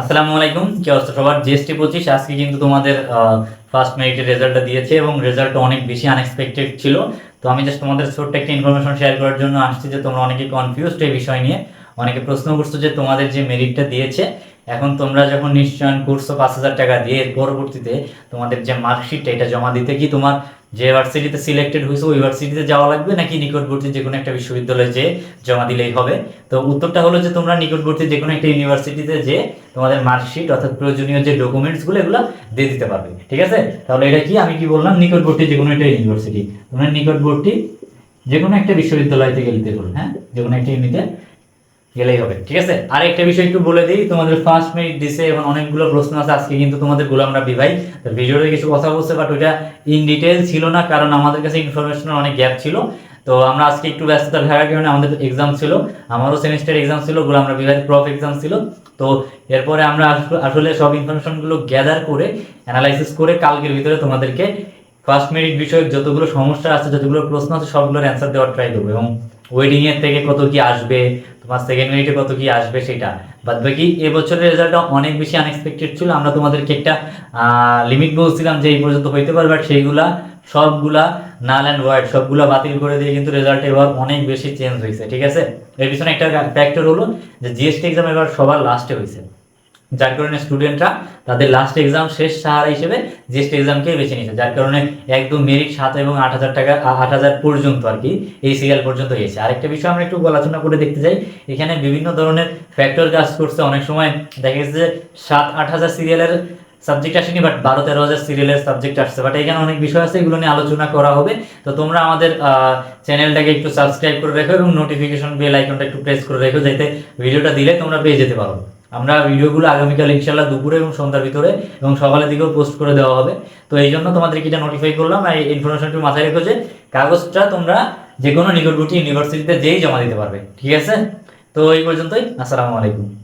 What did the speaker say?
আসসালামু আলাইকুম, কি অবস্থা সবার? জিএসটি পঁচিশ, আজকে কিন্তু তোমাদের ফার্স্ট মেরিটের রেজাল্টটা দিয়েছে এবং রেজাল্টটা অনেক বেশি আনএক্সপেক্টেড ছিল। তো আমি জাস্ট তোমাদের ছোট্ট একটা ইনফরমেশন শেয়ার করার জন্য আসছি যে তোমরা অনেকে কনফিউজড এই বিষয় নিয়ে, অনেকে প্রশ্ন করছ যে তোমাদের যে মেরিটটা দিয়েছে এখন তোমরা যখন নিশ্চয়ন করছ পাঁচ হাজার টাকা দিয়ে পরবর্তীতে তোমাদের যে মার্কশিটটা এটা জমা দিতে কি তোমার যে ইউনিভার্সিটিতে সিলেক্টেড হয়েছে, ওই ইউনিভার্সিটিতে যাওয়া লাগবে নাকি নিকটবর্তী যে কোনো একটা বিশ্ববিদ্যালয়ে যে জমা দিলেই হবে? তো উত্তরটা হলো যে তোমরা নিকটবর্তী যে কোনো একটা ইউনিভার্সিটিতে যে তোমাদের মার্কশিট অর্থাৎ প্রয়োজনীয় যে ডকুমেন্টসগুলো এগুলো দিয়ে দিতে পারবে। ঠিক আছে? তাহলে এটা কি? আমি কি বললাম? নিকটবর্তী যে কোনো একটা ইউনিভার্সিটি তোমরা নিকটবর্তী যে কোনো একটা বিশ্ববিদ্যালয় থেকে দিতে পারবে হ্যাঁ? যে কোনো একটা ইউনিতে গেলেই হবে, ঠিক আছে? আর একটা বিষয় একটু বলে দিই, তোমাদের ফার্স্ট মিনিট দিছে এবং অনেকগুলো প্রশ্ন আছে, আজকে কিন্তু তোমাদের গোলাম রাব্বি ভাই ভিডিওতে কিছু কথা বলছে বাট ওইটা ইন ডিটেল ছিল না, কারণ আমাদের কাছে ইনফরমেশনের অনেক গ্যাপ ছিল। তো আমরা আজকে একটু ব্যস্ততা থাকার কারণে আমাদের এক্সাম ছিল, আমারও সেমিস্টার এক্সাম ছিল গোলাম রাব্বি ভাই প্রফ এক্সাম ছিল। তো এরপরে আমরা আস- আসলে সব ইনফরমেশনগুলো গ্যাদার করে অ্যানালাইসিস করে কালকের ভিতরে তোমাদেরকে ফার্স্ট মেরিট বিষয়ক যতগুলো সমস্যা আছে, যতগুলো প্রশ্ন আছে, সবগুলোর অ্যান্সার দেওয়ার ট্রাই করব। এবং ওয়েডিংয়ের থেকে কত কি আসবে তোমার সেকেন্ড মিনিটে কত কি আসবে সেটা। বাদ বাকি এবছরের রেজাল্টটা অনেক বেশি আনএক্সপেক্টেড ছিল। আমরা তোমাদেরকে একটা লিমিট বলছিলাম যে এই পর্যন্ত হইতে পারবে বাট সেইগুলা সবগুলা নাল অ্যান্ড ওয়াইড সবগুলা বাতিল করে দিয়ে কিন্তু রেজাল্ট এবার অনেক বেশি চেঞ্জ হয়েছে ঠিক আছে? এর পিছনে একটা ফ্যাক্টর হলো যে জিএসটি এক্সাম এবার সবার লাস্টে হয়েছে যার কারণে স্টুডেন্টরা তাদের লাস্ট এক্সাম শেষ সাহারা হিসেবে জিএসটি এক্সামকে বেছে নিয়েছে? যার কারণে একদম মেরিট সাত এবং আট হাজার টাকা আট হাজার পর্যন্ত আর কি এই সিরিয়াল পর্যন্ত গিয়েছে আরেকটা বিষয় আমরা একটু আলোচনা করে দেখতে যাই এখানে বিভিন্ন ধরনের ফ্যাক্টর কাজ করছে। অনেক সময় দেখা গেছে যে সাত, আট হাজার সিরিয়ালের সাবজেক্ট আসেনি বাট বারো, তেরো হাজার সিরিয়ালের সাবজেক্ট আসছে। বাট এখানে অনেক বিষয় আছে, এগুলো নিয়ে আলোচনা করা হবে। তো তোমরা আমাদের চ্যানেলটাকে একটু সাবস্ক্রাইব করে রেখো এবং নোটিফিকেশন বেল আইকনটা একটু প্রেস করে রেখো যাতে ভিডিওটা দিলে তোমরা পেয়ে যেতে পারো। আমরা ভিডিওগুলো আগামীকাল ইনশাল্লাহ দুপুরে এবং সন্ধ্যার ভিতরে এবং সকালের দিকেও পোস্ট করে দেওয়া হবে। তো এই জন্য তোমাদেরকে এটা নোটিফাই করলাম এই ইনফরমেশনটি মাথায় রেখো যে কাগজটা তোমরা যে কোনো নিকটবর্তী ইউনিভার্সিটিতে যেই জমা দিতে পারবে, ঠিক আছে? তো এই পর্যন্তই, আসসালামু আলাইকুম।